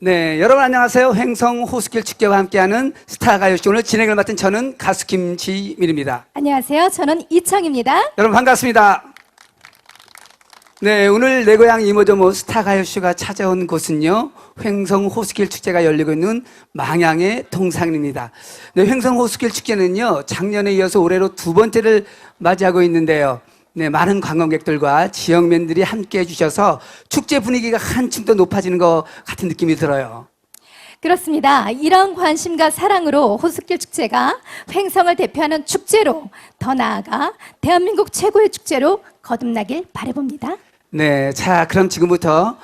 네, 여러분 안녕하세요. 횡성 호수길 축제와 함께하는 스타 가요쇼 오늘 진행을 맡은 저는 가수 김지민입니다. 안녕하세요. 저는 이청입니다. 여러분 반갑습니다. 네, 오늘 내 고향 이모저모 스타 가요쇼가 찾아온 곳은요. 횡성 호수길 축제가 열리고 있는 망양의 동산입니다. 네, 횡성 호수길 축제는요. 작년에 이어서 올해로 두 번째를 맞이하고 있는데요. 네, 많은 관광객들과 지역민들이 함께 해주셔서 축제 분위기가 한층 더 높아지는 것 같은 느낌이 들어요. 그렇습니다. 이런 관심과 사랑으로 호수길 축제가 횡성을 대표하는 축제로 더 나아가 대한민국 최고의 축제로 거듭나길 바라봅니다. 네, 자, 그럼 지금부터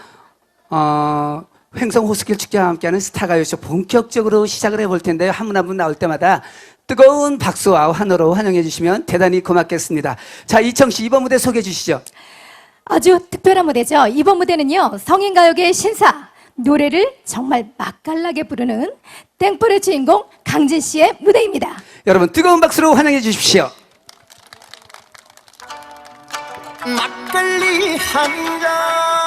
어, 횡성 호수길 축제와 함께하는 스타가요쇼 본격적으로 시작을 해볼 텐데요. 한 분 한 분 나올 때마다 뜨거운 박수와 환호로 환영해 주시면 대단히 고맙겠습니다. 자, 이청 씨 이번 무대 소개해 주시죠. 아주 특별한 무대죠. 이번 무대는요. 성인가요계의 신사. 노래를 정말 맛깔나게 부르는 땡벌의 주인공 강진 씨의 무대입니다. 여러분 뜨거운 박수로 환영해 주십시오. 막걸리 한 잔.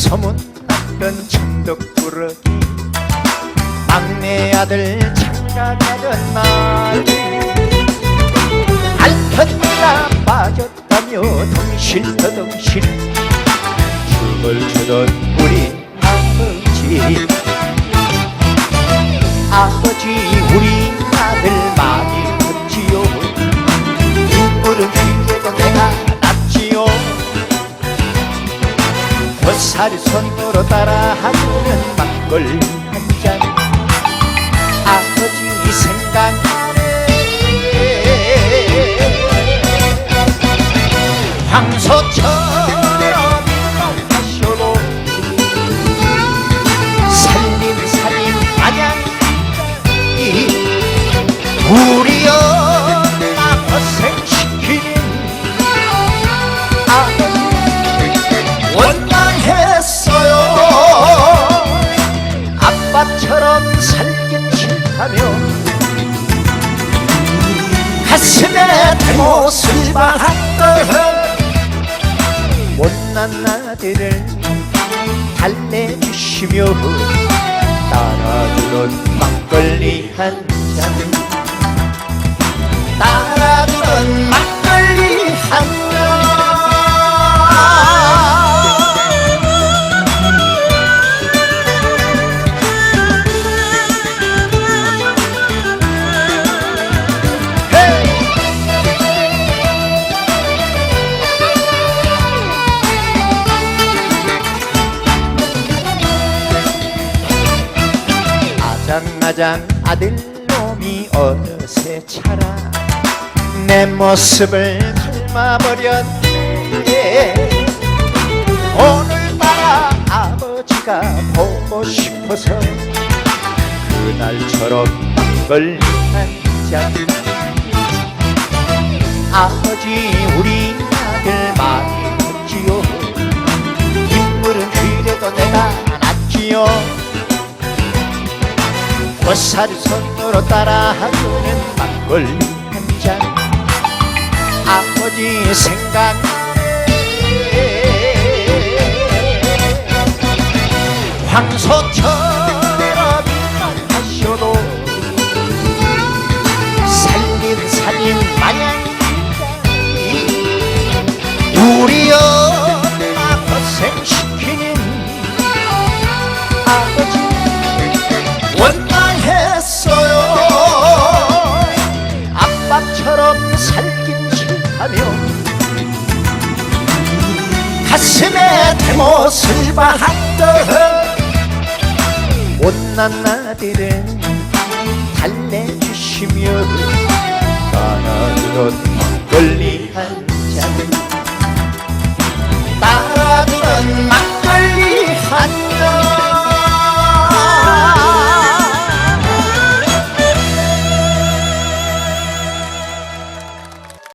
소문났던 천덕꾸러기. 막내 아들 장가가던 날. 알편이나 빠졌다며 덩실더덩실. 춤을 추던 우리 아버지 고사리 손으로 따라하는 막걸리 한잔. 아버지 생각나네. 황소처럼 아빠처럼 살긴 싫다며. 가슴에 대못을 박던 못난 아들을 달래주시며 따라주는 막걸리 한 잔 아장아장 아들놈이 어느새 차라. 내 모습을 닮아버렸네. 오늘따라 아버지가 보고 싶어서 그날처럼 막걸리 한잔 아버지 우리 아들 많이 컸지요. 인물은 그래도 내가 낫지요 고사리 손으로 따라하는 막걸리 한잔. 아버지 생각나네. 황소처럼 가슴에 대못을 박던 못난 나들은 달래주시며 따라주던 막걸리 한 잔을 따라주던 막